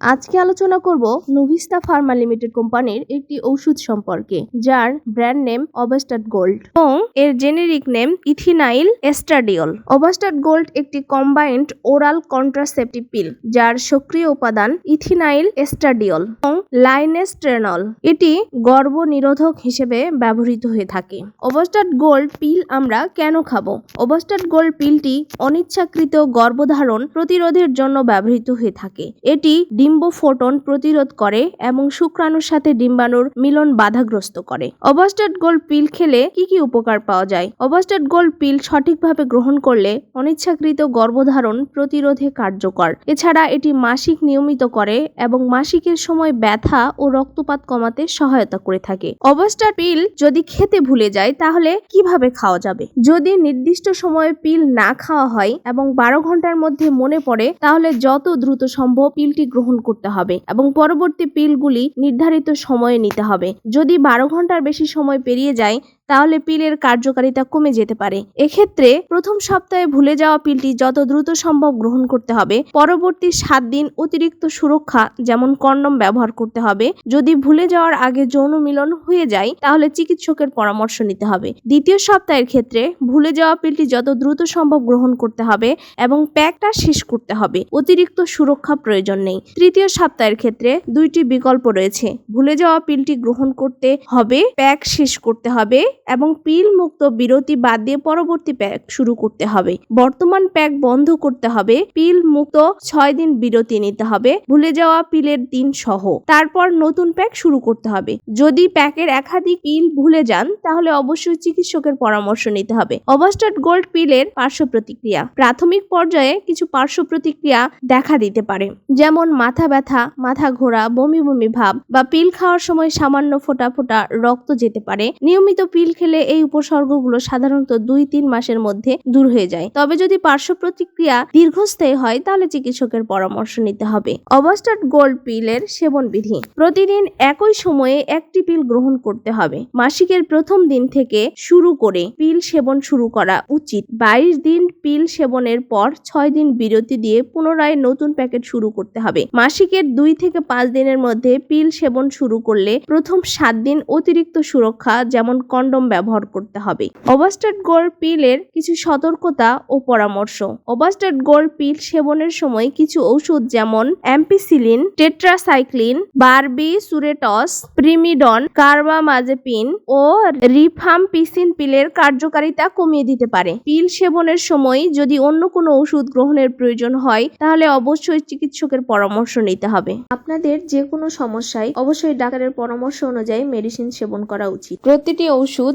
আজকে আলোচনা করব নোভিস্তা ফার্মা লিমিটেড কোম্পানির একটি ওষুধ সম্পর্কে, যার ব্র্যান্ড নেম অবাস্টাট গোল্ড এবং এর জেনেরিক নেম ইথিনাইল এস্টাডিওল অবাস্টাট গোল্ড একটি কম্বাইন্ড ওরাল কন্ট্রাসেপটিভ পিল যার সক্রিয় উপাদান ইথিনাইল এস্টাডিওল এবং লাইনেস্ট্রেনল এটি গর্ভ নিরোধক হিসেবে ব্যবহৃত হয়ে থাকে। অবাস্টাট গোল্ড পিল আমরা কেন খাব? অবাস্টাট গোল্ড পিলটি অনিচ্ছাকৃত গর্ভধারণ প্রতিরোধের জন্য ব্যবহৃত হয়ে থাকে। এটি ডিম্ব ফোটন প্রতিরোধ করে এবং শুক্রাণুর সাথে ডিম্বাণুর মিলন বাধাগ্রস্ত করে। অবাস্টাট গোল্ড পিল খেলে কি কি উপকার পাওয়া যায়? অবাস্টাট গোল্ড পিল সঠিকভাবে গ্রহণ করলে অনিচ্ছাকৃত গর্ভধারণ প্রতিরোধে কার্যকর। এছাড়া এটি মাসিক নিয়মিত করে এবং মাসিকের সময় ব্যথা ও রক্তপাত কমাতে সহায়তা করে থাকে। অবাস্টার পিল যদি খেতে ভুলে যায়, তাহলে কীভাবে খাওয়া যাবে? যদি নির্দিষ্ট সময়ে পিল না খাওয়া হয় এবং বারো ঘণ্টার মধ্যে মনে পড়ে, তাহলে যত দ্রুত সম্ভব পিলটি গ্রহণ করতে হবে এবং পরবর্তী পিলগুলি নির্ধারিত সময়ে নিতে হবে। যদি বারো ঘণ্টার বেশি সময় পেরিয়ে যায় তাহলে পিলের কার্যকারিতা কমে যেতে পারে। এক্ষেত্রে প্রথম সপ্তাহে ভুলে যাওয়া পিলটি যত দ্রুত সম্ভব গ্রহণ করতে হবে। পরবর্তী সাত দিন অতিরিক্ত সুরক্ষা, যেমন কন্ডম ব্যবহার করতে হবে। যদি ভুলে যাওয়ার আগে যৌন মিলন হয়ে যায়, তাহলে চিকিৎসকের পরামর্শ নিতে হবে। দ্বিতীয় সপ্তাহের ক্ষেত্রে ভুলে যাওয়া পিলটি যত দ্রুত সম্ভব গ্রহণ করতে হবে এবং প্যাকটা শেষ করতে হবে। অতিরিক্ত সুরক্ষা প্রয়োজন নেই। তৃতীয় সপ্তাহের ক্ষেত্রে দুইটি বিকল্প রয়েছে। ভুলে যাওয়া পিলটি গ্রহণ করতে হবে, প্যাক শেষ করতে হবে এবং পিল মুক্ত বিরতি বাদ দিয়ে পরবর্তী প্যাক শুরু করতে হবে। বর্তমান প্যাক বন্ধ করতে হবে। পিল মুক্ত ছয় দিন বিরতি নিতে হবে। ভুলে যাওয়া পিলের দিন সহ। তারপর নতুন প্যাক শুরু করতে হবে। যদি প্যাকের একাধিক পিল ভুলে যান, তাহলে অবশ্যই চিকিৎসকের পরামর্শ নিতে হবে। অবাস্টার্ড গোল্ড পিলের পার্শ্ব প্রতিক্রিয়া। প্রাথমিক পর্যায়ে কিছু পার্শ্ব প্রতিক্রিয়া দেখা দিতে পারে। যেমন মাথা ব্যথা, মাথা ঘোরা, বমি বমি ভাব বা পিল খাওয়ার সময় সামান্য ফোঁটা ফোঁটা রক্ত যেতে পারে। নিয়মিত পিল খেলে এই উপসর্গগুলো সাধারণত দুই তিন মাসের মধ্যে দূর হয়ে যায়। তবে যদি পার্শ্ব প্রতিক্রিয়া দীর্ঘস্থায়ী হয়, তাহলে চিকিৎসকের পরামর্শ নিতে হবে। অবাস্টার্ড গোল্ড পিলের সেবন বিধি প্রতিদিন একই সময়ে একটি পিল গ্রহণ করতে হবে। মাসিকের প্রথম দিন থেকে শুরু করে পিল সেবন শুরু করা উচিত। বাইশ দিন পিল সেবনের পর ছয় দিন বিরতি দিয়ে পুনরায় নতুন প্যাকেট শুরু করতে হবে। মাসিকের দুই থেকে পাঁচ দিনের মধ্যে পিল সেবন শুরু করলে প্রথম সাত দিন অতিরিক্ত সুরক্ষা, যেমন কন্ডম ব্যবহার করতে হবে। অবাস্টার্ড গোল্ড পিলের কিছু সতর্কতা ও পরামর্শ। অবাস্টার্ড গোল্ড পিল সেবনের সময় কিছু ঔষধ যেমন ampicillin, tetracycline, barbiturates, primidone, carbamazepine ও রিফাম্পিসিন পিলের কার্যকারিতা কমিয়ে দিতে পারে। পিল সেবনের সময় যদি অন্য কোনো ওষুধ গ্রহণের প্রয়োজন হয়, তাহলে অবশ্যই চিকিৎসকের পরামর্শ নিতে হবে। আপনাদের যে কোনো সমস্যায় অবশ্যই ডাক্তারের পরামর্শ অনুযায়ী মেডিসিন সেবন করা উচিত। প্রতিটি ওষুধ